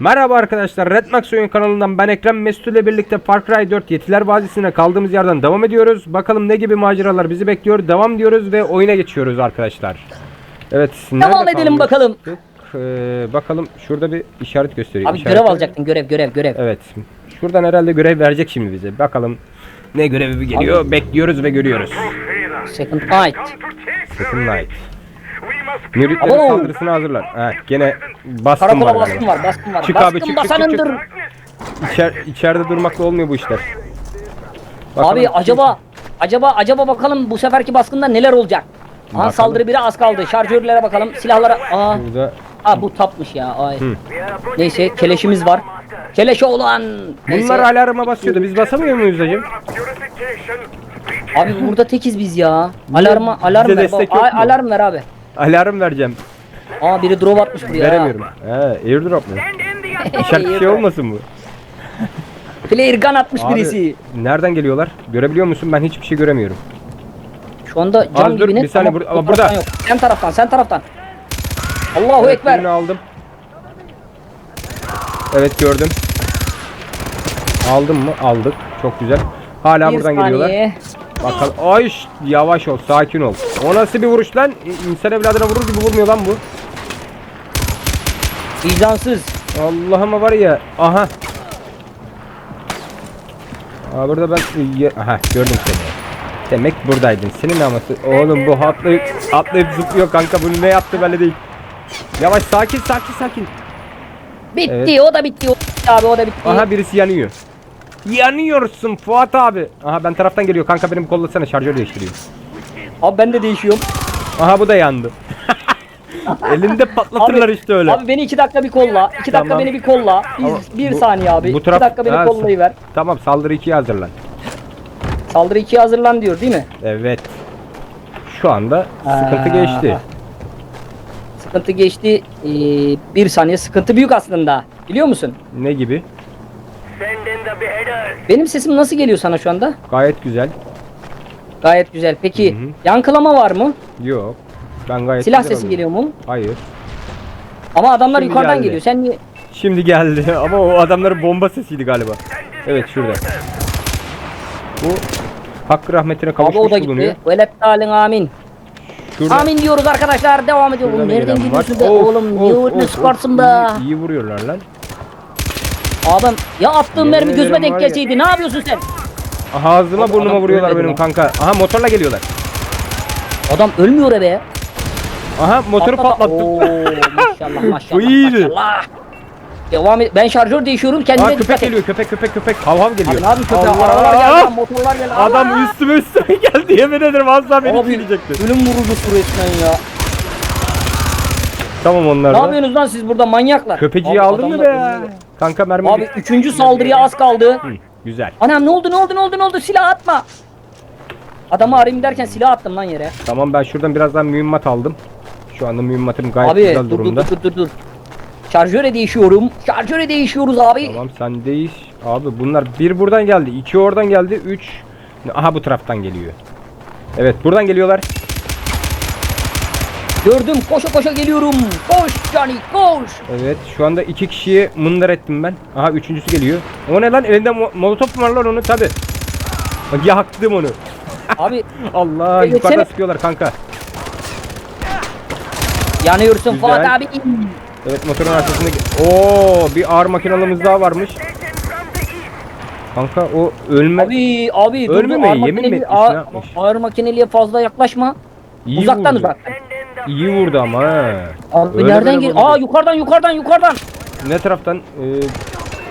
Merhaba arkadaşlar, Redmax oyun kanalından ben Ekrem Mesut ile birlikte Far Cry 4 Yetiler Vadisi'ne kaldığımız yerden devam ediyoruz. Bakalım ne gibi maceralar bizi bekliyor. Devam diyoruz ve oyuna geçiyoruz arkadaşlar. Evet, Devam edelim bakalım. Ee, bakalım şurada bir işaret gösteriyor. Abi İşaret- görev alacaktın görev görev görev. Evet. Şuradan herhalde görev verecek şimdi bize. Bakalım ne görevi geliyor. Bekliyoruz ve görüyoruz. Second fight. Second Night. Müritlerin Abo! saldırısına hazırlar. Ha, gene bastım Karakola var baskın galiba. var baskın var. Çık baskın abi, çık, çık, çık, basanındır. çık. İçer, içeride durmakla olmuyor bu işler. Bakalım Abi kim- acaba acaba acaba bakalım bu seferki baskında neler olacak? Aha Bakalım. saldırı biri az kaldı. Şarjörlere bakalım. Silahlara. Aa, Burada aa bu tapmış ya. Ay. Neyse keleşimiz var. Keleşe olan. Neyse. bunlar alarma basıyordu. Biz basamıyor muyuz hacım? Abi burada tekiz biz ya. Alarma alarm Bize ver. destek yok alarm ver abi. Alarm vereceğim. Aa biri drop atmış buraya. Veremiyorum. He, airdrop mu? İşaret bir şey olmasın bu? Player gun atmış Abi, birisi. nereden geliyorlar? Görebiliyor musun? Ben hiçbir şey göremiyorum. Şu anda cam Abi dur, gibi net bir saniye, ama bur- bu ama burada. Yok. Sen taraftan sen taraftan. Allahu Evet, Ekber. aldım. Evet gördüm. Aldım mı? Aldık. Çok güzel. Hala Bir buradan geliyorlar. Bakalım. Ay yavaş ol, sakin ol. O nasıl bir vuruş lan? İnsan evladına vurur gibi vurmuyor lan bu. Vicdansız. Allah'ıma var ya. Aha. Aa burada ben ya- aha gördüm seni. Demek buradaydın. Senin naması. Oğlum bu atlayıp atlayıp zıplıyor kanka. Bunu ne yaptı belli değil. Yavaş sakin sakin sakin. Bitti Evet. o da bitti. O bitti abi o da bitti. Aha birisi yanıyor. Yanıyorsun Fuat abi. Aha ben taraftan geliyor. Kanka benim kollasana şarjör değiştiriyor. Abi ben de değişiyorum. Aha bu da yandı. Elinde patlatırlar işte öyle. Abi beni iki dakika bir kolla. iki dakika Tamam. beni bir kolla. Bir, Ama bir bu- saniye abi. bu iki taraf- dakika beni Ha, kollayıver. Tamam saldırı 2'ye hazırlan. Saldırı ikiye hazırlan diyor değil mi? Evet. Şu anda sıkıntı Aa. geçti. Sıkıntı geçti. Ee, bir saniye sıkıntı büyük aslında. Biliyor musun? Ne gibi? Benim sesim nasıl geliyor sana şu anda? Gayet güzel. Gayet güzel. Peki Hı hı. yankılama var mı? Yok. Ben gayet Silah sesi geliyor mu? Hayır. Ama adamlar Şimdi yukarıdan geldi. geliyor. Sen niye? Şimdi geldi ama o adamların bomba sesiydi galiba. Evet şurada. Bu hakkı rahmetine Abi kavuşmuş o da bulunuyor. gitti. Velet talin amin. Şurada, Amin diyoruz arkadaşlar. Devam ediyor. nereden geliyorsun be oğlum? Niye of. sıkarsın be? İyi, iyi vuruyorlar lan. Adam ya attığın mermi gözüme denk gelseydi. Ne yapıyorsun sen? Aha ağzıma Abi burnuma adam vuruyorlar benim kanka. Aha motorla geliyorlar. Adam ölmüyor be. Aha motoru Patlat- patlattım. Oo maşallah maşallah. Bu iyiydi. maşallah. Devam et. Ben şarjör değişiyorum. Kendine Aa köpek et. geliyor köpek köpek köpek. Hav hav geliyor. Abi yapayım köpeğe? Allah! Arabalar geldi lan, motorlar geldi. Adam Allah! üstüme üstüme geldi yemin ederim az daha beni Abi çiğneyecekti. ölüm vurucusu resmen ya. Tamam onlar Ne da. yapıyorsunuz lan siz burada manyaklar? Köpeciyi Abi aldın mı adamlar be ya? ölüyor. Kanka mermi. Abi üçüncü saldırıya az kaldı. Hı, güzel. Anam ne oldu ne oldu ne oldu ne oldu silah atma. Adamı arayayım derken silah attım lan yere. Tamam ben şuradan birazdan mühimmat aldım. Şu anda mühimmatım gayet abi güzel dur, dur durumda. dur dur dur dur. Şarjöre değişiyorum. Şarjöre değişiyoruz abi. Tamam sen değiş. Abi bunlar bir buradan geldi, iki oradan geldi, üç. Aha bu taraftan geliyor. Evet buradan geliyorlar. Gördüm koşa koşa geliyorum. Koş Johnny koş. Evet şu anda iki kişiyi mındar ettim ben. Aha üçüncüsü geliyor. O ne lan elinde mo- molotof mu var lan onu tabi. Bak yaktım onu. Abi Allah Evet, yukarıda seni- sıkıyorlar kanka. yanıyorsun Güzel. Fuat abi. Evet motorun arkasında. Oo bir ağır makinalımız daha varmış. Kanka o ölme Abi abi dur, dur, ağır yemin mi ağır-? Ağır makineliye fazla yaklaşma. iyi uzaktan vurdu. uzaktan. İyi vurdu ama ha. Abi Öyle nereden böyle gel? vurdu. Aa yukarıdan yukarıdan yukarıdan. Ne taraftan? Ee,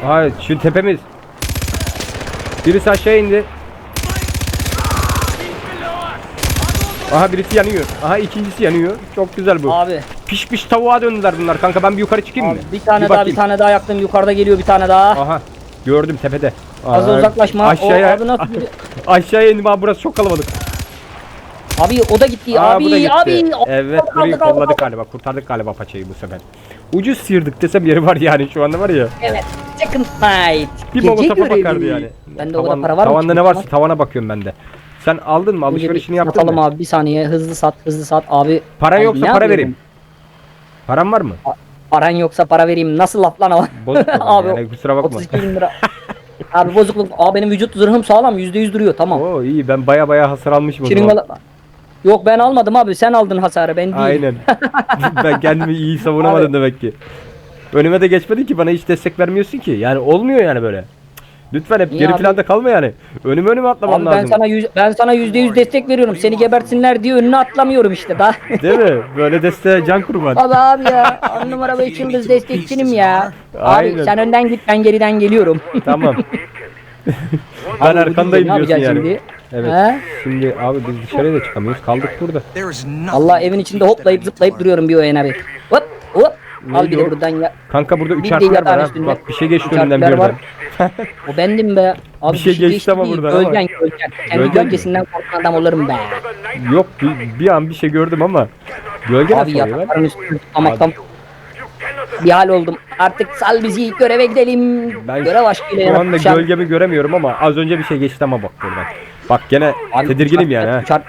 ha şu tepemiz. Birisi aşağı indi. Aha birisi yanıyor. Aha ikincisi yanıyor. Çok güzel bu. Abi, Pişmiş tavuğa döndüler bunlar kanka. Ben bir yukarı çıkayım abi mı? bir tane daha bakayım. bir tane daha yaktım. Yukarıda geliyor bir tane daha. Aha. Gördüm tepede. Fazla Aa, uzaklaşma. Aşağıya, O abi nasıl bir- aşağıya indim abi burası çok kalabalık. Abi o da gitti. Aa, abi bu da gitti. abi. Evet burayı kolladık galiba. Kurtardık galiba paçayı bu sefer. Ucuz sıyırdık desem yeri var yani şu anda var ya. Evet. Second night. Bir molotofa bakardı yani. Bende o Tavan- kadar para var mı? Tavanda ne varsa tavana bakıyorum ben de. Sen aldın mı? Alışverişini yaptın satalım mı? abi bir saniye hızlı sat hızlı sat abi. Paran Abi yoksa para vereyim. Paran var mı? Paran yoksa para vereyim. Nasıl laf lan o? Mu? Abi, yani kusura bakma. 32 bin lira. Abi bozukluk. Aa benim vücut zırhım sağlam. %100 duruyor. Tamam. Oo iyi ben baya baya hasar almışım o zaman. Yok ben almadım abi. Sen aldın hasarı. Ben değil. Aynen. ben kendimi iyi savunamadım Abi. demek ki. Önüme de geçmedin ki bana hiç destek vermiyorsun ki. Yani olmuyor yani böyle. Lütfen hep Niye geri abi? planda kalma yani. Önüme önüme atlaman Abi ben lazım. sana yüz, ben sana yüzde yüz destek veriyorum. Seni gebertsinler diye önüne atlamıyorum işte daha. Değil mi? Böyle desteğe can kurban. abi abi ya. On numara beş yıldız destekçinim ya. Aynen. Abi sen önden git ben geriden geliyorum. tamam. ben arkandayım ne diyorsun yani. Şimdi? Evet. He? Şimdi abi biz dışarıya da çıkamıyoruz. Kaldık burada. Allah evin içinde hoplayıp zıplayıp duruyorum bir o abi. Hop hop. Al bir de buradan ya. Kanka burada Bir 3 de harfler var ha. üstünde. Bak bir şey geçti Üç önünden harfler var. birden. O bendim be. Abi Bir şey geçti ama değil, buradan ama. Gölgen gölgen. Kendi Gölgen mi? gölgesinden korkan adam olurum be. Yok bir, bir an bir şey gördüm ama. Gölge Abi nasıl oluyor lan? yatakların üstünde tutmamaktan bir hal oldum. Artık sal bizi göreve gidelim. Ben Görev aşkıyla Şu anda yanaklaşan- gölgemi göremiyorum ama az önce bir şey geçti ama bak buradan. Bak gene Abi tedirginim uçak- yani ha.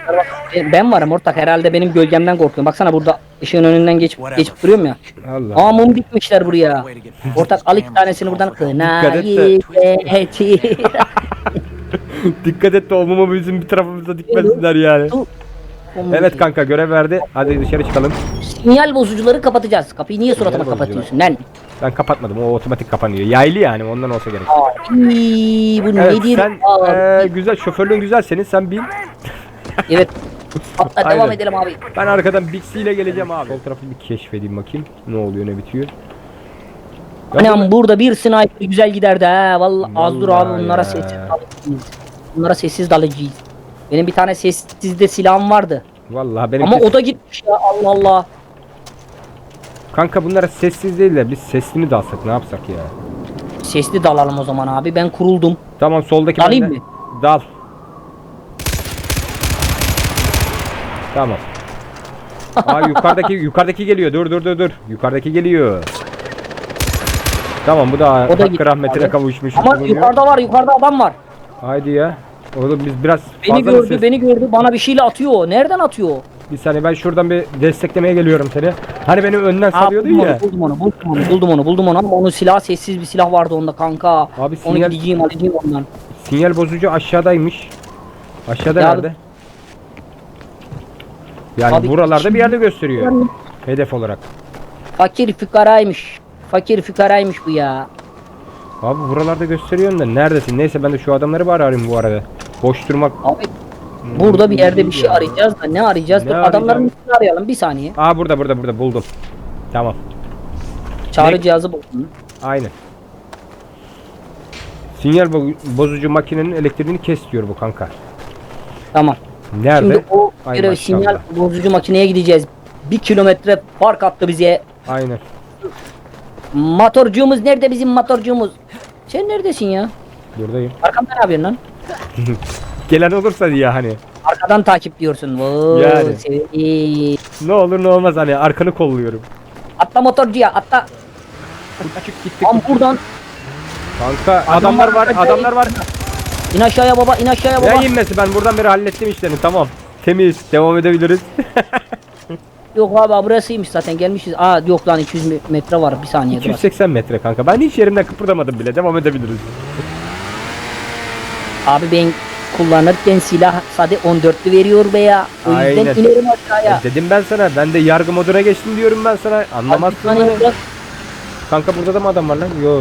Ben- Ben varım ortak herhalde benim gölgemden korkuyorum. Baksana burada ışığın önünden geçip geçip duruyorum ya. Allah. Aa mum dikmişler buraya. Ortak al iki tanesini buradan Dikkat et de. kınayı Dikkat et de o mumu bizim bir tarafımıza dikmesinler yani. Evet kanka görev verdi. Hadi dışarı çıkalım. Sinyal bozucuları kapatacağız. Kapıyı niye suratıma kapatıyorsun lan? Ben kapatmadım. O otomatik kapanıyor. Yaylı yani ondan olsa gerek. Ay, bu Evet nedir? sen eee, güzel şoförlüğün güzel senin sen bin. evet. Hatta devam edelim abi. Ben arkadan Bixi ile geleceğim abi. Sol tarafı bir keşfedeyim bakayım. Ne oluyor ne bitiyor. Anam burada bir sniper güzel giderdi ha. Vallahi az dur abi Vallahi bunlara ya. sessiz dalacağız. Bunlara sessiz dalacağız. Benim bir tane sessizde silahım vardı. Vallahi benim Ama o da gitmiş ya Allah Allah. kanka bunlara sessiz değil de biz sesini de alsak ne yapsak ya. Sesli dalalım o zaman abi. Ben kuruldum. Tamam soldaki Dalayım bende. mı? Dal. Tamam. Aa yukarıdaki yukarıdaki geliyor. Dur dur dur dur. Yukarıdaki geliyor. Tamam bu da O da hakkı gitti rahmetine abi. kavuşmuş. Ama bulunuyor. yukarıda var yukarıda adam var. Haydi ya. Oğlum biz biraz Beni fazla gördü ses- beni gördü bana bir şeyle atıyor. Nereden atıyor? Bir saniye ben şuradan bir desteklemeye geliyorum seni. Hani beni önden Aa, salıyordun buldum ya. Onu, buldum onu buldum onu buldum onu buldum onu ama onun silahı sessiz bir silah vardı onda kanka. Abi Onu sinyal- gideceğim alacağım ondan. Sinyal bozucu aşağıdaymış. Aşağıda Ya nerede? Yani Abi buralarda bir yerde gösteriyor. Hedef olarak. Fakir fükaraymış. Fakir fükaraymış bu ya. Abi buralarda gösteriyorsun da neredesin? Neyse ben de şu adamları bari arayayım bu arada. Boş durmak. Abi burada bir yerde bir şey arayacağız da ne arayacağız? Ne Dur adamların arayacağız? ismini arayalım bir saniye. Aa burada burada burada buldum. Tamam. Çağrı Ne? cihazı buldum. Aynen. Sinyal bo- bozucu makinenin elektriğini kes diyor bu kanka. Tamam. Nerede? Şimdi o Ay görev maşallah. sinyal bozucu makineye gideceğiz. Bir kilometre fark attı bize. Aynen. Motorcuğumuz nerede bizim motorcuğumuz? Sen neredesin ya? Buradayım. Arkamda ne yapıyorsun lan? Gelen olursa diye hani. Arkadan takip diyorsun. Voo, Yani. seveyim. Ne olur ne olmaz hani arkanı kolluyorum. Atla motorcuya atla. Küçük gittik. Tam buradan Kanka adamlar var adamlar var. in aşağıya baba in aşağıya baba. Ya inmesi ben buradan beri hallettim işlerini tamam. Temiz devam edebiliriz. Yok abi burasıymış zaten gelmişiz. Aa yok lan 200 me- metre var bir saniye dur. 280 metre kanka. Ben hiç yerimden kıpırdamadım bile. Devam edebiliriz. Abi ben kullanırken silah sade 14'lü veriyor be ya. O yüzden Aynen. inerim aşağıya. E dedim ben sana. Ben de yargı moduna geçtim diyorum ben sana. Abi Anlamazsın saniye beni. Kanka burada da mı adam var lan? Yo.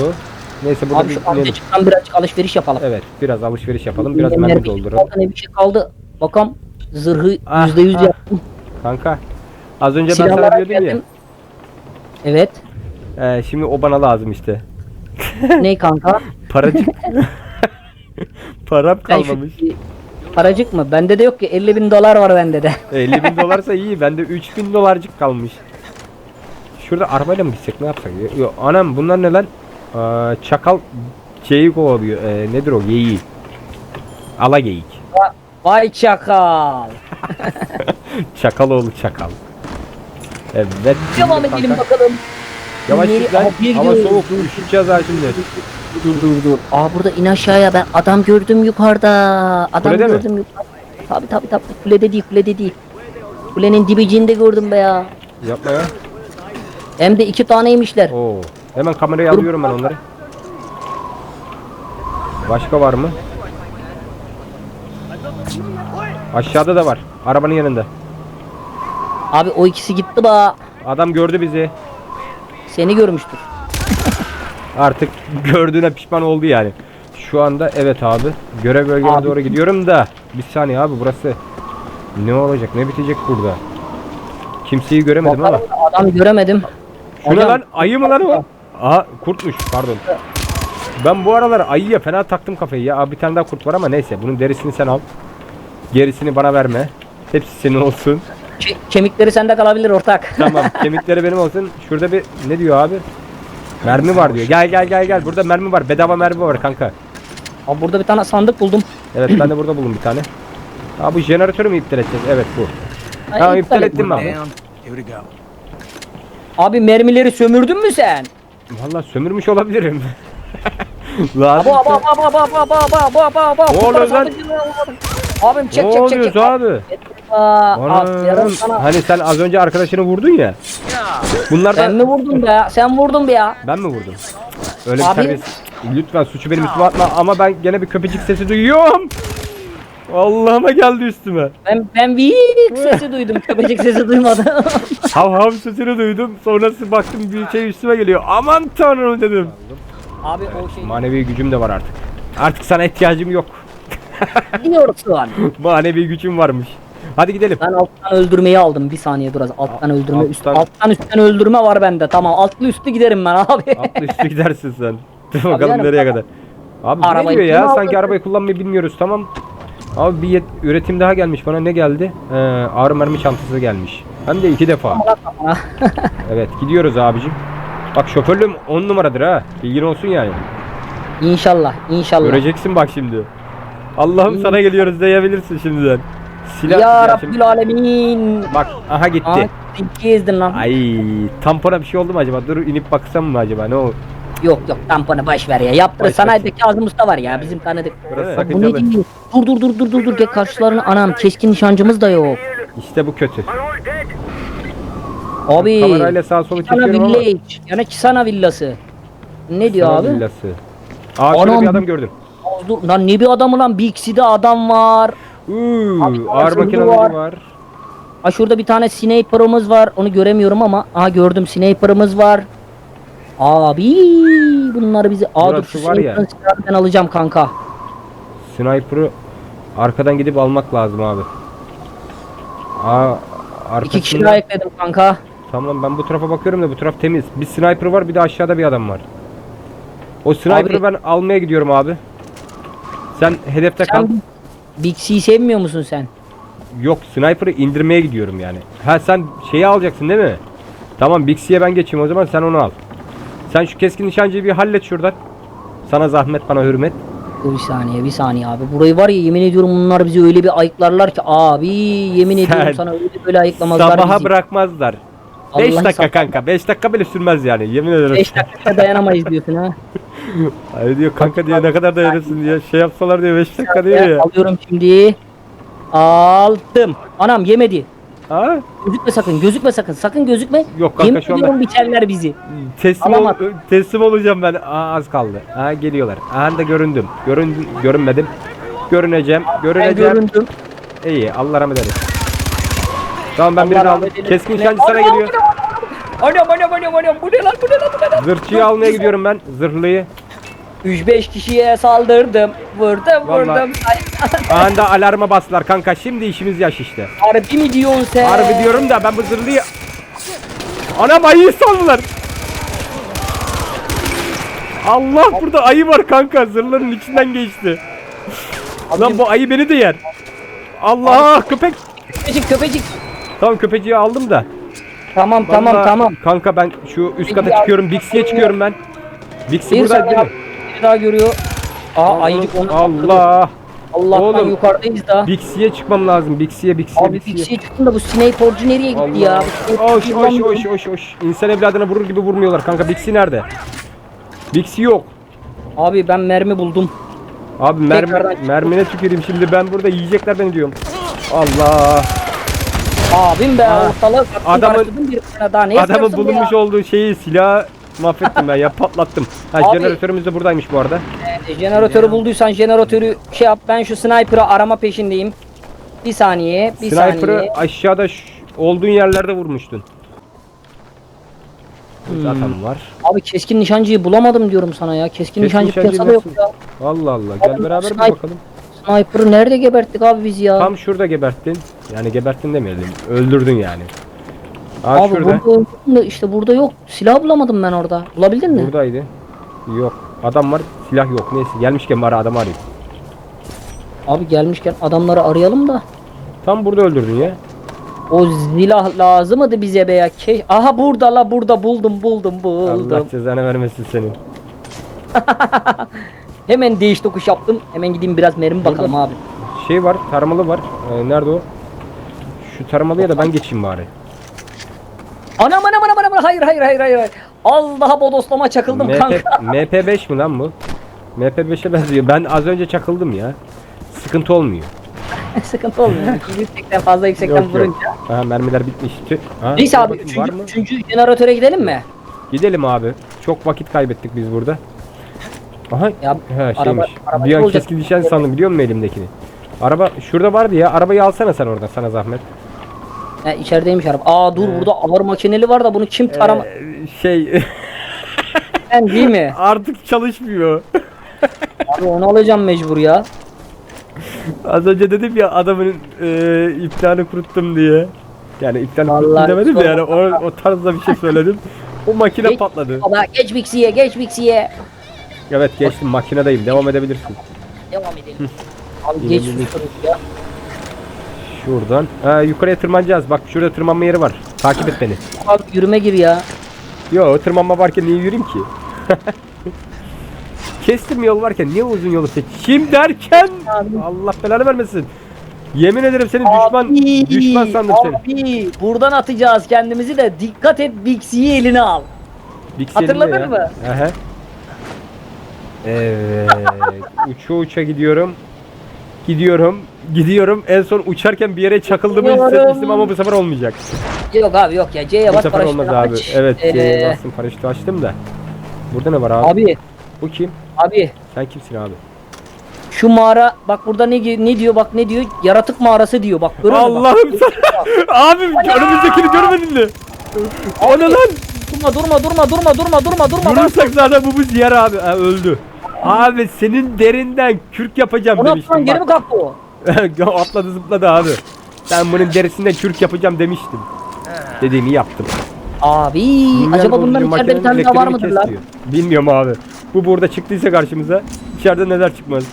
Neyse burada Abi bir şu inelim. amcacıktan birazcık alışveriş yapalım. Evet biraz alışveriş yapalım. Biraz Yemler mermi bir şey dolduralım. kaldı, Ne bir şey kaldı. Bakalım zırhı Ah, %100 ah. yaptım. Kanka. Az önce ben sana diyordum ya. geldim. Evet. e, şimdi o bana lazım işte. ne kanka? Paracık. Param Ben şu kalmamış. paracık mı? Bende de yok ki 50 bin dolar var bende de. 50 bin dolarsa iyi. Bende 3000 dolarcık kalmış. Şurada arabayla mı gitsek ne yapsak? ya? Yo, anam bunlar ne lan? Aa, çakal şeyi kovalıyor. Ee, nedir o? Geyiği. Ala geyik. Vay çakal. Çakal oğlu çakal. Evet. Devam şimdi edelim kanka, bakalım. Yavaş git lan. Bir Hava soğuk. Üşüteceğiz ha şimdi. Dur dur dur. Aa burada in aşağıya ben adam gördüm yukarıda. Adam Kulede mi? gördüm yukarıda. Tabi tabi tabi kulede değil kulede değil. Kulenin dibicinde gördüm be ya. Yapma ya. Hem de iki taneymişler. Oo. Hemen kamerayı alıyorum ben onları. Başka var mı? Aşağıda da var. Arabanın yanında. Abi o ikisi gitti ba. Adam gördü bizi. Seni görmüştür. Artık gördüğüne pişman oldu yani. Şu anda evet abi. Görev bölgeme Abi. doğru gidiyorum da. Bir saniye abi burası. Ne olacak ne bitecek burada? Kimseyi göremedim ama. Bakalım, Adam göremedim. Şu ne Hocam. lan? Ayı mı lan o? Aha kurtmuş pardon. Ben bu aralar ayıya fena taktım kafayı ya. Abi bir tane daha kurt var ama neyse. Bunun derisini sen al. Gerisini bana verme. Hepsi senin olsun. Ke- kemikleri sende kalabilir ortak. Tamam kemikleri benim olsun. Şurada bir ne diyor abi? Mermi var diyor. Gel gel gel gel. Burada mermi var. Bedava mermi var kanka. Abi burada bir tane sandık buldum. Evet ben de burada buldum bir tane. Abi bu jeneratörü mü iptal edeceğiz? Evet bu. Ay, Tamam iptal iptal et. ettim go. Abi mermileri sömürdün mü sen? Vallahi sömürmüş olabilirim. Lazım. Abo abo abo abo abo abo abo abo abo abo. Ne oluyor lan? Abim çek ne çek çek oluyor çek. abi? Aa, Anam. Sana. Hani sen az önce arkadaşını vurdun ya. Bunlar Sen mi vurdun be? Sen vurdun be ya. ben mi vurdum? Öyle bir Abi. terbiyesiz. Lütfen suçu benim üstüme atma ama ben gene bir köpecik sesi duyuyorum. Allah'ıma geldi üstüme. Ben ben bir sesi duydum. Köpecik sesi duymadım. Hav hav sesini duydum. Sonrası baktım bir şey üstüme geliyor. Aman tanrım dedim. Abi o şey Manevi gücüm de var artık. Artık sana ihtiyacım yok. diyorsun. Manevi gücüm varmış. Hadi gidelim. Ben alttan öldürmeyi aldım. Bir saniye dur az. Alttan öldürme. Üst, alttan- alttan üstten öldürme var bende. Tamam. Altlı üstü giderim ben abi. Atlı üstü gidersin sen. Dur bakalım yani nereye kadar. Abi bu ne Arabayı diyor ya? aldı? Sanki arabayı kullanmayı bilmiyoruz tamam. Abi bir yet- üretim daha gelmiş bana ne geldi? Ee, ağır mermi çantası gelmiş. Hem de iki defa. Evet gidiyoruz abicim. Bak şoförlüğüm 10 numaradır ha. Bilgin olsun yani. İnşallah. İnşallah. Göreceksin bak şimdi. Allah'ım sana geliyoruz diyebilirsin şimdiden. Silah Ya ya Rabbil Alemin. Bak aha gitti. Aa, tilki ezdin lan. Ay tampona bir şey oldu mu acaba? Dur inip baksam mı acaba? Ne o? Yok yok tamponu baş ver ya. Yaptır. Boş ver. Sanayide Kazım Usta var ya bizim tanıdık. Burası Bu ne sakıncalı. diyor? Dur dur dur dur dur dur. Gel karşılarına anam keskin nişancımız da yok. İşte bu kötü. Abi. Kamerayla sağ solu Kisana çekiyorum ama. Village. Yani Kisana villası. Ne diyor Sana abi? villası. Aa Anam. bir adam gördüm. Dur, lan ne bir adamı lan? Bixie'de adam var. Uuu ağır makineleri var. var. Ha şurada bir tane sniper'ımız var. Onu göremiyorum ama. Aha gördüm sniper'ımız var. Abi bunlar bizi. Aa dur Burası şu var ya. sniper'ın silahını ben alacağım kanka. Sniper'ı arkadan gidip almak lazım abi. Aa İki kişi arkasında. daha ekledim kanka. Tamam ben bu tarafa bakıyorum da bu taraf temiz. Bir sniper var bir de aşağıda bir adam var. O sniper'ı Abi- ben almaya gidiyorum abi. Sen hedefte kal. Sen Bixie'yi sevmiyor musun sen? Yok sniper'ı indirmeye gidiyorum yani. Ha sen şeyi alacaksın değil mi? Tamam Bixie'ye ben geçeyim o zaman sen onu al. Sen şu keskin nişancıyı bir hallet şuradan. Sana zahmet bana hürmet. Dur bir saniye bir saniye abi. Burayı var ya yemin ediyorum bunlar bizi öyle bir ayıklarlar ki abi yemin Sen ediyorum sana öyle böyle ayıklamazlar Sabaha bizi. bırakmazlar. 5 Vallahi dakika kanka. 5 dakika bile sürmez yani. Yemin ederim. 5 dakika dayanamayız diyorsun ha. Ay diyor kanka diyor ne kadar dayanırsın diye şey yapsalar diyor 5 dakika diyor ya. Alıyorum şimdi. Aldım. Anam yemedi. Ha? Gözükme sakın, gözükme sakın. Sakın gözükme. Yok kanka Yemin şu anda- biçerler bizi. Teslim, ol, teslim olacağım ben. Aa, az kaldı. Ha geliyorlar. Aha da göründüm. Göründüm, görünmedim. Görüneceğim. Ben Görüneceğim. göründüm. İyi Allah rahmet eylesin. Tamam ben birini aldım. Keskin Anam, sana geliyor. Anam anam anam anam bu ne lan bu ne lan bu ne lan? Zırhçıyı almaya gidiyorum ben. Zırhlıyı. 3-5 kişiye saldırdım. Vurdum Vallahi. vurdum. Anında alarma bastılar kanka. Şimdi işimiz yaş işte. Harbi mi diyorsun sen? Harbi diyorum da ben bu zırhlıyı... Anam ayıyı saldılar. Allah burada ayı var kanka. Zırhların içinden geçti. Lan bu ayı beni de yer. Allah köpek. Köpecik köpecik. Tamam köpeciyi aldım da. Tamam tamam Vallahi tamam. Kanka ben şu üst kata çıkıyorum. Bixie'ye çıkıyorum ben. Bixie Bir burada değil mi? Bir daha görüyor. Aa ayıcık onu Allah. Allah'tan Oğlum. yukarıdayız da. Bixie'ye çıkmam lazım. Bixie'ye, Bixie'ye, Abi bir şey çıktın da bu sniperci nereye gitti ya? Allah. Bu Oş oş oş oş oş. İnsan evladına vurur gibi vurmuyorlar kanka. Bixie nerede? Bixie yok. Abi ben mermi buldum. Abi mermi, Tekrardan- mermine tüküreyim şimdi ben burada yiyecekler beni diyorum. Allah. Abim be Ha. ortalığı Adamın- karıştırdın birbirine daha ne Adamın istiyorsun bu bulunmuş ya? olduğu şeyi silah mahvettim ben ya patlattım. Ha Abi- jeneratörümüz de buradaymış bu arada. E, Jeneratörü bulduysan jeneratörü şey yap ben şu sniper'ı arama peşindeyim. Bir saniye bir Sniper'ı saniye. aşağıda ş- olduğun yerlerde vurmuştun. Hmm. Zaten var. Abi keskin nişancıyı bulamadım diyorum sana ya. Keskin, Keskin nişancı nişancı piyasada yok nasıl- ya. Allah Allah gel Abi, beraber bir sniper- bakalım. Sniper'ı nerede geberttik abi biz ya? Tam şurada geberttin. Yani geberttin demeyelim. Öldürdün yani. Aa abi şurada. burada işte burada yok. Silah bulamadım ben orada. Bulabildin mi? Buradaydı. Yok. Adam var, silah yok. Neyse gelmişken bari adam arayayım. Abi gelmişken adamları arayalım da. Tam burada öldürdün ya. O silah lazımdı bize be ya. Ke- Aha burada la burada buldum buldum buldum. Allah cezanı vermesin senin. Hemen değiş tokuş yaptım. Hemen gideyim biraz mermi bakalım abi. Şey var, taramalı var. Ee, nerede o? Şu taramalıya da ben geçeyim bari. Anam anam anam anam hayır hayır hayır hayır. Az daha bodoslama çakıldım MP, kanka. MP5 mi lan bu? MP5'e benziyor. Ben az önce çakıldım ya. Sıkıntı olmuyor. Sıkıntı olmuyor. Yüksekten fazla yüksekten Yok yok. vurunca. Aha mermiler bitmişti. Ha, Neyse abi üçüncü, üçüncü jeneratöre gidelim mi? Gidelim abi. Çok vakit kaybettik biz burada. Aha. Ya, ha şeymiş. araba bir an olacak. keskin sandım biliyor musun elimdekini? Araba şurada vardı ya. Arabayı alsana sen oradan sana zahmet. He içerideymiş araba. Aa dur burada ağır makineli var da bunu kim tarama... Ee, şey Ben değil mi? artık çalışmıyor. Abi onu alacağım mecbur ya. Az önce dedim ya adamın e, iptalini kuruttum diye. Yani iptal kuruttum demedim de yani o, o tarzda bir şey söyledim. O makine Geç- patladı. Baba geç Mixi'ye geç Mixi'ye. Evet geçtim makinedeyim devam edebilirsin. Devam edelim. Abi geç ya. Şuradan. Ha, yukarıya tırmanacağız. Bak şurada tırmanma yeri var. Takip et beni. Abi yürüme gibi ya. Yo tırmanma varken niye yürüyeyim ki? Kestim yol varken niye uzun yolu seçeyim derken. Allah belanı vermesin. Yemin ederim senin düşman Abi, düşman sandım seni. Abi buradan atacağız kendimizi de dikkat et Mixi'yi eline al. Big Hatırladın ya. mı? Aha. Evet. uça uça gidiyorum. Gidiyorum. Gidiyorum. En son uçarken bir yere çakıldığımı hissetmiştim ama bu sefer olmayacak. Yok abi yok ya C'ye Bu bas sefer paraşütünü olmaz abi. aç. Evet. Ee, C'ye bastım paraşütü açtım da. Burada ne var abi? Abi Bu kim? abi Sen kimsin abi? şu mağara bak burada ne ne diyor bak ne diyor yaratık mağarası diyor bak görüyor musun? Bak. Allah'ım sen. Abi önümüzdekini görmedin mi? O ne lan? Durma durma durma durma durma durma durma. bak. Durursak zaten bu buz yer abi. Ha, öldü. Abi senin derinden kürk yapacağım Ona demiştim. atlan geri mi bak. kalktı o? Atladı zıpladı abi. Ben bunun derisinden kürk yapacağım demiştim. Dediğini yaptım. Abi acaba bozucu bunların içeride bir makinenin tane daha var elektriğini mıdır lan? diyor. Bilmiyorum abi. Bu burada çıktıysa karşımıza içeride neler çıkmaz.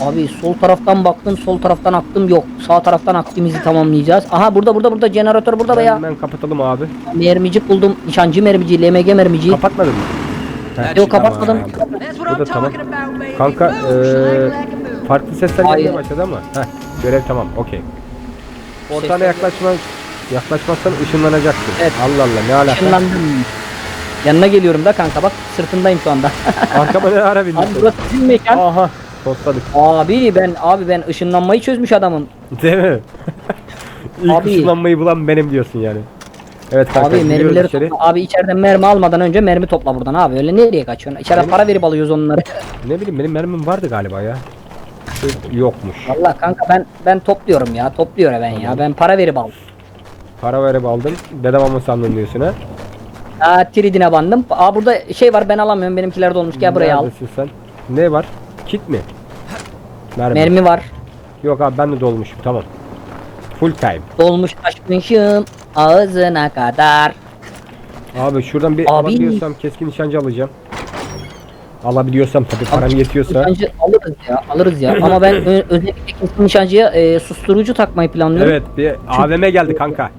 Abi sol taraftan baktım sol taraftan aktım yok. Sağ taraftan aktığımızı tamamlayacağız. Aha burada burada burada jeneratör burada be ya. Hemen kapatalım abi. Mermicik buldum. Nişancı mermici, LMG mermici. Kapatmadın mı? Heh, Yok kapatmadım. Bu da tamam. Kanka eee, farklı sesler Hayır. gelmeye başladı ama. Heh, görev tamam okey. Portale yaklaşma, yaklaşmazsan ışınlanacaksın. Evet. Allah Allah ne alaka? Işınlandım. Yanına geliyorum da kanka bak sırtındayım şu anda. Arkama ne ara bindin? abi burası bizim mekan. Aha postladık. Abi ben abi ben ışınlanmayı çözmüş adamım. Değil mi? İlk Abi. ışınlanmayı bulan benim diyorsun yani. Evet kanka Abi mermileri içeri. topla. Abi içeriden mermi almadan önce mermi topla buradan abi. Öyle nereye kaçıyorsun? İçeride Benim- para verip alıyoruz onları. Ne bileyim benim mermim vardı galiba ya. Yokmuş. Valla kanka ben ben topluyorum ya. Topluyor ben ya. Ben para verip aldım. Para verip aldım. Bedava mı sandın diyorsun ha? Aa tridine bandım. Aa burada şey var ben alamıyorum. Benimkiler dolmuş. Gel buraya al. Neredesin sen? Ne var? Kit mi? Mermi. Mermi var. Yok abi ben de dolmuşum tamam. Full time. Dolmuş taşmışım ağzına kadar. Abi şuradan bir Abi. alabiliyorsam keskin nişancı alacağım. Alabiliyorsam tabii param yetiyorsa. Nişancı alırız ya alırız ya. Ama ben ö- özellikle kesin nişancıya e, susturucu takmayı planlıyorum. Evet bir AVM geldi kanka.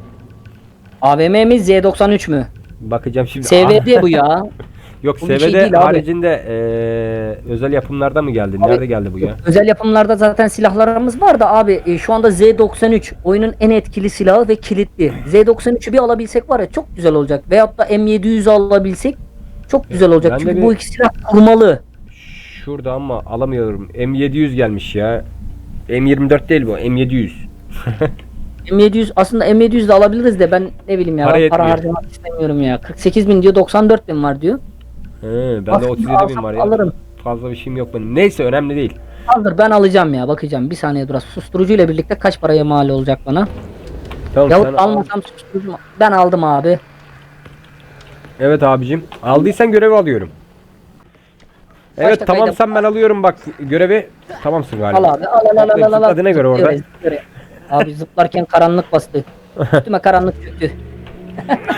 AVM mi Z93 mü? Bakacağım şimdi. SVD bu ya. Yok Bu bir SVD şey değil abi. haricinde eee, özel yapımlarda mı geldi? Nerede geldi bu ya? Özel yapımlarda zaten silahlarımız var da abi e, şu anda Z93 oyunun en etkili silahı ve kilitli. Z93'ü bir alabilsek var ya çok güzel olacak. Veyahut da M700'ü alabilsek çok güzel olacak. Ben de Çünkü bir- bu iki silah kurmalı. Şurada ama alamıyorum. M700 gelmiş ya. M24 değil bu. M700. M700 aslında M700 de alabiliriz de ben ne bileyim ya Para ben para yetmiyor. harcamak istemiyorum ya. 48 bin diyor 94 bin var diyor. He, bende Aslında 37 bin alsam var ya. alırım. Fazla bir şeyim yok benim. Neyse önemli değil. Hazır ben alacağım ya bakacağım bir saniye dur. Susturucu ile birlikte kaç paraya mal olacak bana? Tamam sen Yahut al. almasam susturucu mu? Ben aldım abi. Evet abicim. Aldıysan görevi alıyorum. Evet dakikaydı? tamam sen ben alıyorum bak görevi. Tamamsın galiba. Al abi al al al al al. al. Zıpladığına göre orada. Zıplıyor, zıplıyor. Abi zıplarken karanlık bastı. Üstüme karanlık çöktü.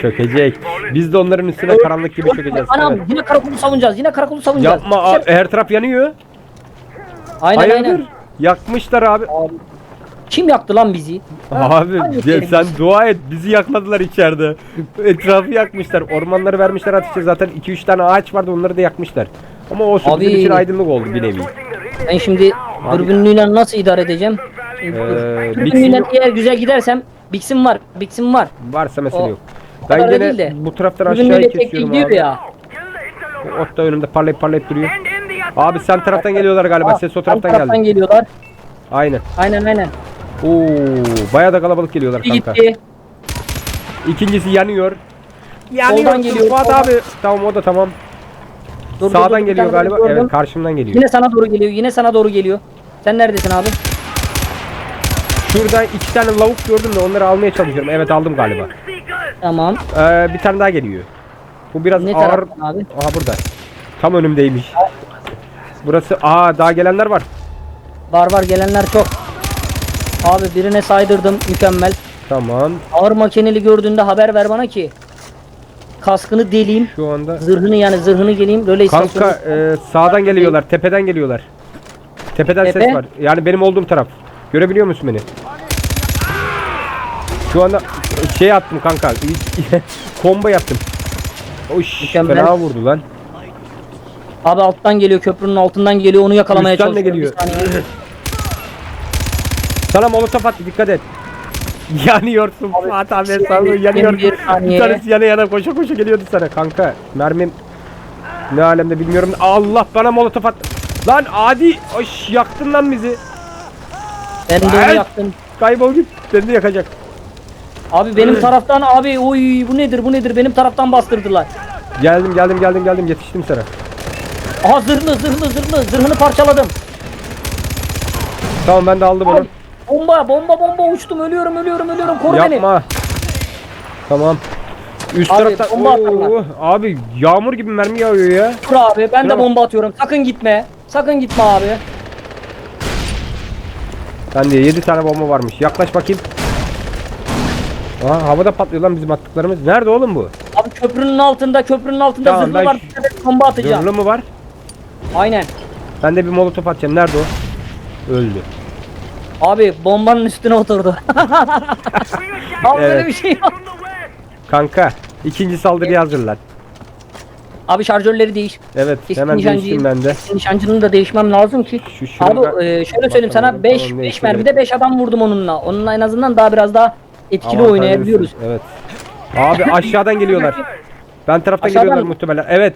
Çökecek. Biz de onların üstüne karanlık gibi çökeceğiz. Anam Evet. yine karakolu savunacağız. Yine karakolu savunacağız. Yapma a- her taraf yanıyor. Aynen Hayırdır? aynen. Yakmışlar abi. Abi, Kim yaktı lan bizi? Abi hangi ya sen dua et bizi yakmadılar içeride. Etrafı yakmışlar. Ormanları vermişler ateşe zaten 2-3 tane ağaç vardı onları da yakmışlar. Ama bizim Abi- için aydınlık oldu bir nevi. Ben şimdi dürbünlüğüyle nasıl idare edeceğim? Ee, dürbünlüğüyle Bix'in- eğer güzel gidersem Bix'im var. Bix'im var. Varsa mesele O- yok. Ben kadar gene değil de. bu taraftan aşağıya Dürbünlüğüyle tek kesiyorum gidiyor abi. ya. Ot da önümde parlayıp parlayıp duruyor. Abi sen taraftan geliyorlar galiba. Aa, Ses o taraftan taraftan geldi. geliyorlar. Aynen. Aynen aynen. Oo, bayağı da kalabalık geliyorlar Bir kanka. gitti. İkincisi yanıyor. Soldan geliyor, Fuat soldan. abi. Tamam o da tamam. Dur, dur, Sağdan dur, bir geliyor tane daha galiba. gördüm. Evet karşımdan geliyor. Yine sana doğru geliyor. Yine sana doğru geliyor. Sen neredesin abi? Şurada iki tane lavuk gördüm de onları almaya çalışıyorum. Evet aldım galiba. Tamam. Ee, bir tane daha geliyor. Bu biraz Ne ağır. abi? Aha burada. Tam önümdeymiş. Burası aa daha gelenler var. Var var gelenler çok. Abi birine saydırdım mükemmel. Tamam. Ağır makineli gördüğünde haber ver bana ki. Kaskını deleyim. Şu anda Zırhını yani zırhını geleyim. Böyle Kanka e, sağdan geliyorlar, tepeden geliyorlar. Tepeden ses Tepe? var. Yani benim olduğum taraf. Görebiliyor musun beni? Şu anda şey attım kanka. Combo yaptım. Oş, Mükemmel. fena vurdu lan. Abi alttan geliyor köprünün altından geliyor onu yakalamaya Üstten de çalışıyorum. geliyor. Bir saniye. Sana molotof attı dikkat et. Yanıyorsun Fuat abi şimdi sana yanıyor. benim bir Bir saniye. tanesi yana yana koşa koşa geliyordu sana kanka. Mermim ne alemde bilmiyorum. Allah bana molotof attı. Lan adi oş yaktın lan bizi. Ben de onu Ay! yaktım. Kaybol git. Beni de yakacak. Abi benim taraftan abi oy bu nedir bu nedir benim taraftan bastırdılar. Geldim geldim geldim geldim yetiştim sana. Aha zırhlı zırhlı zırhlı zırhını parçaladım. Tamam ben de aldım onu. Ay, bomba bomba bomba uçtum ölüyorum ölüyorum ölüyorum koru beni. Yapma. Tamam. Üst Abi, tarafta bomba atarlar. Oo, abi yağmur gibi mermi yağıyor ya. Dur abi ben de Tamam. bomba atıyorum sakın gitme. Sakın gitme abi. Bende 7 tane bomba varmış. Yaklaş bakayım. Aa, havada patlıyor lan bizim attıklarımız. Nerede oğlum bu? Abi köprünün altında köprünün altında Tamam, zırhlı ben var bomba atacağım. Zırhlı mı var? Aynen. Ben de bir molotof atacağım. Nerede o? Öldü. Abi bombanın üstüne oturdu. Abi böyle Evet. bir şey yok. Kanka ikinci saldırıya hazırlan. Abi şarjörleri değiş. Evet Keskin hemen değiştim ben de. keskin Nişancının da değişmem lazım ki. Şu Abi e, şöyle söyleyeyim sana Bakalım, 5 tamam, 5 değiştirelim. mermide 5 adam vurdum onunla. Onunla en azından daha biraz daha etkili Avantajlısın, oynayabiliyoruz. Evet. Abi aşağıdan geliyorlar. Ben taraftan Aşağıdan geliyorlar mı? muhtemelen. Evet.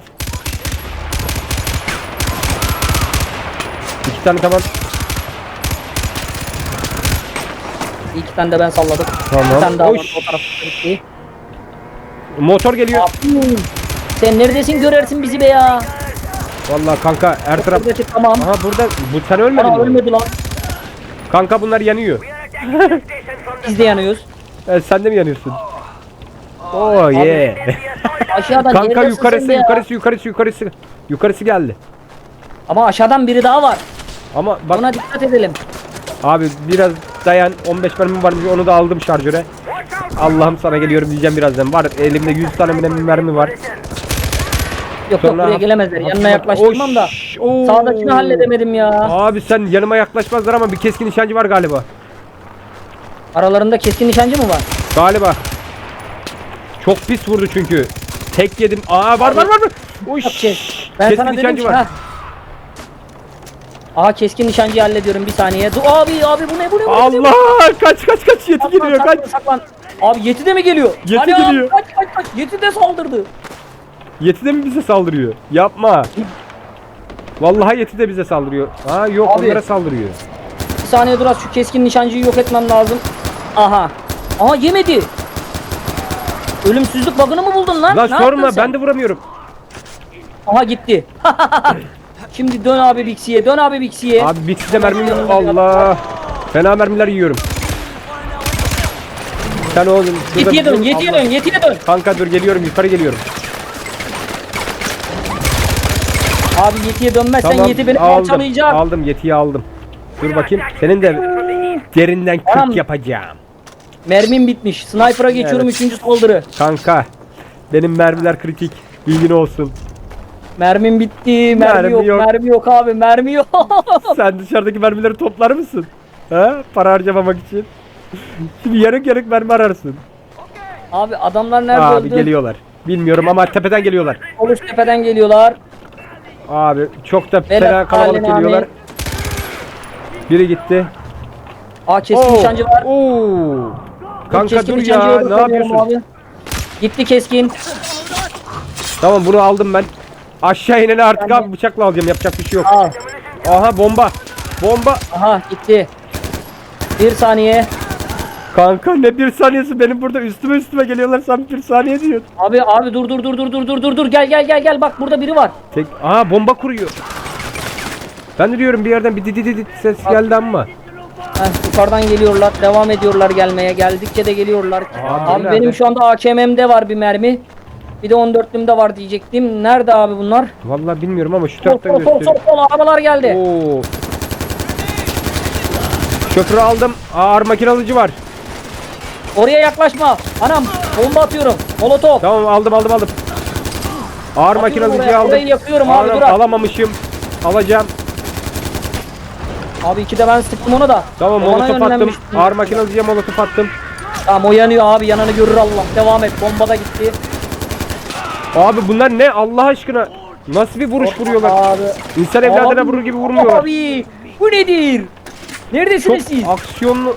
İki tane tamam. İki tane de ben salladım. Tamam. Bir tane daha var o tarafta gitti. Motor geliyor. Abi, sen neredesin görersin bizi be ya. Vallahi kanka her taraf. Buradaki tamam. Aha burada bu sen ölmedin Ana mi? ölmedi lan. Kanka bunlar yanıyor. Biz de yanıyoruz. E, sen de mi yanıyorsun? Oh yeah. Aşağıdan Kanka neredesin yukarısı ya? yukarısı yukarısı yukarısı. Yukarısı geldi. Ama aşağıdan biri daha var. Ama bak Ona dikkat edelim. abi biraz dayan 15 mermi varmış onu da aldım şarjöre. Allah'ım sana geliyorum diyeceğim birazdan. Var elimde 100 tane mi ne mermi var. Yok yok buraya gelemezler. Yanına yaklaştırmam da. Oş, oo. Sağdakini halledemedim ya. Abi sen yanıma yaklaşmazlar ama bir keskin nişancı var galiba. Aralarında keskin nişancı mı var? Galiba. Çok pis vurdu çünkü. Tek yedim. Aa var var var. var. Yok kes. Ben keskin sana dedim nişancı ki var. ha. Aha keskin nişancıyı hallediyorum bir saniye. Dur abi abi bu ne bu ne bu ne? Allah kaç kaç kaç yeti Saklan, geliyor saklan, kaç. saklan. Abi Yeti de mi geliyor? Yeti geliyor. Kaç kaç kaç. Yeti de saldırdı. Yeti de mi bize saldırıyor? Yapma. Vallahi Yeti de bize saldırıyor. Aa yok Abi. onlara saldırıyor. Bir saniye dur az şu keskin nişancıyı yok etmem lazım. Aha. Aha yemedi. Ölümsüzlük bug'ını mı buldun lan? Lan Ne sorma yaptın sen? ben de vuramıyorum. Aha gitti. Şimdi dön abi Bixi'ye, dön abi Bixi'ye. Abi bitti mermim yok. Allah. Fena mermiler yiyorum. Sen oğlum. şurada Yetiye dön, yetiye Allah. dön, yetiye dön. Kanka dur geliyorum yukarı geliyorum. Abi yetiye dönmezsen Tamam yeti beni aldım. parçalayacak. Aldım yetiyi aldım. Dur bakayım. Senin de derinden kırk Tamam. yapacağım. Mermim bitmiş. Sniper'a geçiyorum Evet. üçüncü saldırı. Kanka. Benim mermiler kritik. Bilgin olsun. Mermim bitti. Mermi, Mermi yok, yok. mermi yok abi. Mermi yok. Sen dışarıdaki mermileri toplar mısın? Ha? Para harcamamak için. Şimdi yarık yarık mermi ararsın. abi adamlar nerede Abi öldü? geliyorlar. Bilmiyorum ama tepeden geliyorlar. Oluş tepeden geliyorlar. Abi çok da Beyler, fena kalabalık abi. geliyorlar. Biri gitti. Aa keskin Oo, nişancı var. oo. Kanka dur ya ne yapıyorsun? abi. Gitti keskin. Tamam bunu aldım ben. Aşağı inene artık Ben de- abi bıçakla alacağım yapacak bir şey yok. Aa, Aha bomba. Bomba. aha gitti. Bir saniye. Kanka ne bir saniyesi benim burada üstüme üstüme geliyorlar sen bir saniye diyorsun. Abi abi dur dur dur dur dur dur dur dur gel gel gel gel bak burada biri var. Tek Aha bomba kuruyor. Ben de diyorum bir yerden bir didi didi ses geldi ama. Heh, yukarıdan geliyorlar devam ediyorlar gelmeye geldikçe de geliyorlar. Abi Abi, nerede? benim şu anda AKM'mde var bir mermi. Bir de 14'lümde var diyecektim. Nerede abi bunlar? Vallahi bilmiyorum ama şu Sol taraftan sol sol sol gösteriyor. sol arabalar geldi. Oo. Köprü aldım. Aa, ağır makine alıcı var. Oraya yaklaşma. Anam bomba atıyorum. Molotov. Tamam aldım aldım aldım. Ağır alıcıyı oraya, aldım. orayı yakıyorum abi, Ağır- dur. Alamamışım. Alacağım. Abi iki de ben sıktım onu da. Tamam Ona molotof attım. Ağır makine alıcıya molotof attım. Tamam o yanıyor abi yanını görür Allah. Devam et. Bomba da gitti. Abi bunlar ne Allah aşkına? Nasıl bir vuruş vuruyorlar? Abi. İnsan evladına Abi, vurur gibi vurmuyorlar. Abi bu nedir? Çok Neredesiniz siz? aksiyonlu.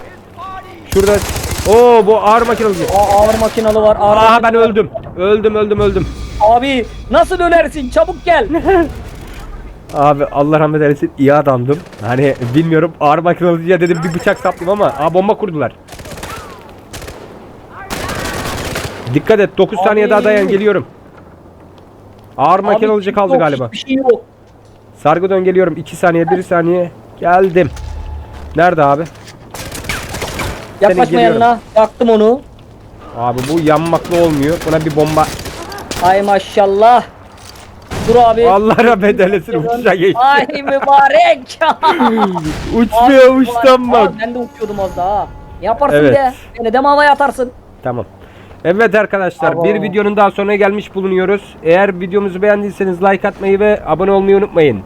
Şurada. Oo bu ağır makine alıcı. Aa, ağır makinalı var. Ağır ben makinalı var. öldüm. Öldüm öldüm öldüm. Abi nasıl ölersin? Çabuk gel. Abi Allah rahmet eylesin iyi adamdım. Hani bilmiyorum ağır makine alıcıya dedim bir bıçak saptım ama aa bomba kurdular. Dikkat et 9 saniye Abi. daha dayan geliyorum. Ağır makine kaldı yok, galiba. Hiçbir şey yok. Sargı dön geliyorum 2 saniye 1 saniye geldim. Nerede abi? Yaklaşma geliyorum. yanına. Yaktım onu. Abi bu yanmakla olmuyor. Buna bir bomba. Ay maşallah. Dur abi. Allah rahmet eylesin uçuşa geçti. Ay mübarek. Uçmuyor uçtan bak. Abi, ben de uçuyordum az daha. Yaparsın Evet. de. Beni de havaya atarsın? Tamam. Evet arkadaşlar Tamam. bir videonun daha sonuna gelmiş bulunuyoruz. Eğer videomuzu beğendiyseniz like atmayı ve abone olmayı unutmayın.